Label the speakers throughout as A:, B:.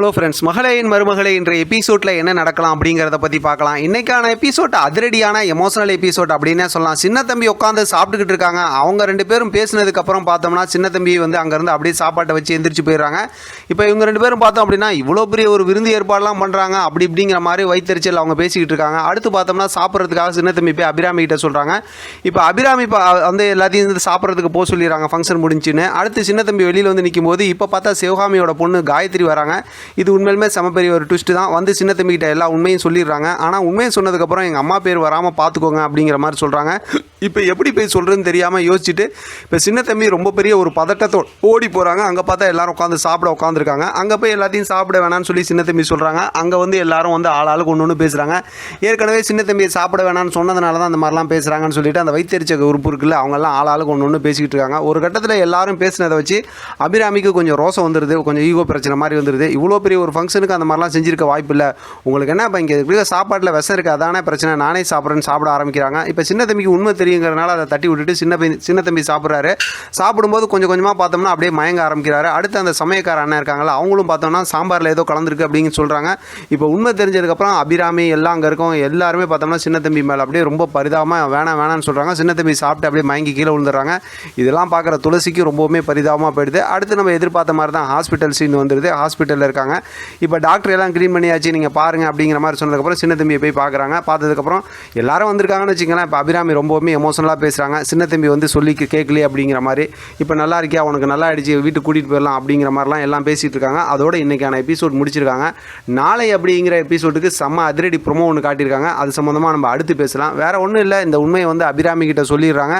A: Hello friends மகளேயின் மருமகளை இன்றைய எபிசோடில் என்ன நடக்கலாம் அப்படிங்கிறத பற்றி பார்க்கலாம். இன்றைக்கான எபிசோட் அதிரடியான எமோஷனல் எபிசோட் அப்படின்னே சொல்லலாம். சின்ன தம்பி உட்காந்து சாப்பிட்டுக்கிட்டு இருக்காங்க. அவங்க ரெண்டு பேரும் பேசினதுக்கப்புறம் பார்த்தோம்னா சின்ன தம்பி வந்து அங்கேருந்து அப்படியே சாப்பாட்டை வச்சு எந்திரிச்சு போயிடுறாங்க. இப்போ இவங்க ரெண்டு பேரும் பார்த்தோம் அப்படின்னா இவ்வளோ பெரிய ஒரு விருந்து ஏற்பாடுலாம் பண்ணுறாங்க அப்படி இப்படிங்கிற மாதிரி வைத்தறிச்சல் அவங்க பேசிக்கிட்டு இருக்காங்க. அடுத்து பார்த்தோம்னா சாப்பிட்றதுக்காக சின்ன தம்பி போய் அபிராமி கிட்ட சொல்கிறாங்க இப்போ அபிராமி இப்போ வந்து எல்லாத்தையும் வந்து சாப்பிட்றதுக்கு போக சொல்லிடுறாங்க. ஃபங்க்ஷன் முடிஞ்சுன்னு. அடுத்து சின்ன தம்பி வெளியில் வந்து நிற்கும் போது இப்போ பார்த்தா சிவகாமியோட பொண்ணு காயத்ரி வராங்க. இது உண்மையிலுமே செம பெரிய ஒரு ட்விஸ்ட்டு தான். வந்து சின்ன தம்பிக்கிட்ட எல்லா உண்மையும் சொல்லிடுறாங்க. ஆனால் உண்மையை சொன்னதுக்கப்புறம் எங்கள் அம்மா பேர் வராமல் பார்த்துக்கோங்க அப்படிங்கிற மாதிரி சொல்கிறாங்க இப்போ எப்படி போய் சொல்கிறதுன்னு தெரியாமல் யோசிச்சுட்டு இப்போ சின்ன தம்பி ரொம்ப பெரிய ஒரு பதட்டத்தோடு ஓடி போகிறாங்க அங்கே பார்த்தா எல்லாரும் உட்காந்து சாப்பிட உட்காந்துருக்காங்க அங்கே போய் எல்லாத்தையும் சாப்பிட வேணாம்னு சொல்லி சின்ன தம்பி சொல்கிறாங்க அங்கே வந்து எல்லாரும் வந்து ஆளாளுக்கு ஒன்று ஒன்று பேசுகிறாங்க ஏற்கனவே சின்ன தம்பியை சாப்பிட வேணாம்னு சொன்னதுனால தான் அந்த மாதிரிலாம் பேசுகிறாங்கன்னு சொல்லிட்டு அந்த வைத்தறிச்சக உறுப்பு இருக்குல்ல அவங்கெல்லாம் ஆள் ஆளுக்கு ஒன்று ஒன்று பேசிக்கிட்டு இருக்காங்க. ஒரு கட்டத்தில் எல்லாரும் பேசினதை வச்சு அபிராமிக்கு கொஞ்சம் ரோசம் வந்துடுது கொஞ்சம் ஈகோ பிரச்சனை மாதிரி வந்துடுது இவ்வளோ பெரிய ஒரு ஃபங்க்ஷனுக்கு அந்த மாதிரிலாம் செஞ்சிருக்க வாய்ப்பு இல்லை உங்களுக்கு என்ன இப்போ இங்கே இருக்கிற சாப்பாட்டில் விஷம் இருக்குது அதானே பிரச்சனை. நானே சாப்பிட்றேன்னு சாப்பிட ஆரம்பிக்கிறாங்க. இப்போ சின்ன தம்பிக்கு உண்மை தெரியுங்கிறனால அதை தட்டி விட்டுட்டு சின்ன பை சின்ன தம்பி சாப்பிட்றாரு. சாப்பிடும்போது கொஞ்சம் கொஞ்சமாக பார்த்தோம்னா அப்படியே மயங்க ஆரம்பிக்கிறாரு. அடுத்து அந்த சமயக்கார அண்ணன் இருக்காங்களா அவங்களும் பார்த்தோம்னா சாம்பாரில் ஏதோ கலந்துருக்கு அப்படின்னு சொல்கிறாங்க இப்போ உண்மை தெரிஞ்சதுக்கப்புறம் அபிராமி எல்லாம் அங்கே இருக்கோம் எல்லாருமே பார்த்தோம்னா சின்ன தம்பி மேலே அப்படியே ரொம்ப பரிதாபமாக வேணாம் வேணாம்னு சொல்கிறாங்க சின்ன தம்பி சாப்பிட்டு அப்படியே மயங்கி கீழே விழுந்துடுறாங்க. இதெல்லாம் பார்க்குற துளசிக்கு ரொம்பவுமே பரிதாபமாக போயிடுது. அடுத்து நம்ம எதிர்பார்த்த மாதிரி தான் ஹாஸ்பிட்டல் சீன் வந்துடுது ஹாஸ்பிட்டலில் இருக்காங்க இப்போ டாக்டர் எல்லாம் க்ளீன் பண்ணியாச்சு நீங்கள் பாருங்க அப்படிங்கிற மாதிரி சொன்னதுக்கப்புறம் சின்ன தம்பியை போய் பார்க்குறாங்க. பார்த்ததுக்கப்புறம் எல்லாரும் வந்திருக்காங்கன்னு வச்சுங்களேன் இப்போ அபிராமி ரொம்பவுமே எமோஷனலாக பேசுகிறாங்க சின்ன தம்பி வந்து சொல்லி கேட்கலையே அப்படிங்கிற மாதிரி. இப்போ நல்லா இருக்கியா? உனக்கு நல்லா ஆயிடுச்சு வீட்டுக்கு கூட்டிகிட்டு போயிடலாம் அப்படிங்கிற மாதிரிலாம் எல்லாம் பேசிகிட்டு இருக்காங்க. அதோட இன்றைக்கான எபிசோட் முடிச்சிருக்காங்க. நாளை அப்படிங்கிற எபிசோடுக்கு செம்ம அதிரடி ப்ரொமோ ஒன்று காட்டியிருக்காங்க. அது சம்மந்தமாக நம்ம அடுத்து பேசலாம். வேறு ஒன்றும் இல்லை. இந்த உண்மையை வந்து அபிராமி கிட்ட சொல்லிடுறாங்க.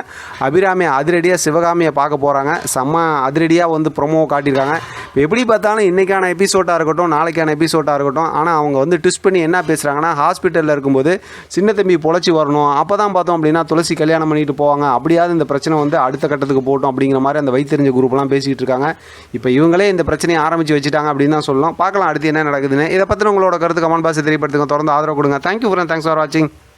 A: அபிராமி அதிரடியாக சிவகாமியை பார்க்க போகிறாங்க செம்ம அதிரடியாக வந்து ப்ரொமோ காட்டியிருக்காங்க. இப்போ எப்படி பார்த்தாலும் இன்றைக்கான எபிசோட்டாக இருக்கட்டும் நாளைக்கான எபிசோட்டாக இருக்கட்டும் ஆனால் அவங்க வந்து ட்விஸ்ட் பண்ணி என்ன பேசுகிறாங்கன்னா ஹாஸ்பிட்டலில் இருக்கும்போது சின்ன தம்பி பொழைச்சி வரணும் அப்போ தான் பார்த்தோம் அப்படின்னா துளசி கல்யாணம் பண்ணிட்டு போவாங்க. அப்படியாவது இந்த பிரச்சனை வந்து அடுத்த கட்டத்துக்கு போட்டோம் அப்படிங்கிற மாதிரி அந்த வைத்தறிஞ்ச குரூப்லாம் பேசிகிட்டு இருக்காங்க. இப்போ இவங்களே இந்த பிரச்சனையை ஆரம்பித்து வச்சுட்டாங்க அப்படின்னு தான் சொல்லலாம் பார்க்கலாம் அடுத்து என்ன நடக்குதுன்னு. இதை பற்றின உங்களோட கருத்து கமெண்ட் பாக்ஸ் தெரியப்படுத்துங்க. தொடர்ந்து ஆதரவு கொடுங்க. தேங்க்யூ ஃபார் தேங்க்ஸ் ஃபார் வாட்சிங்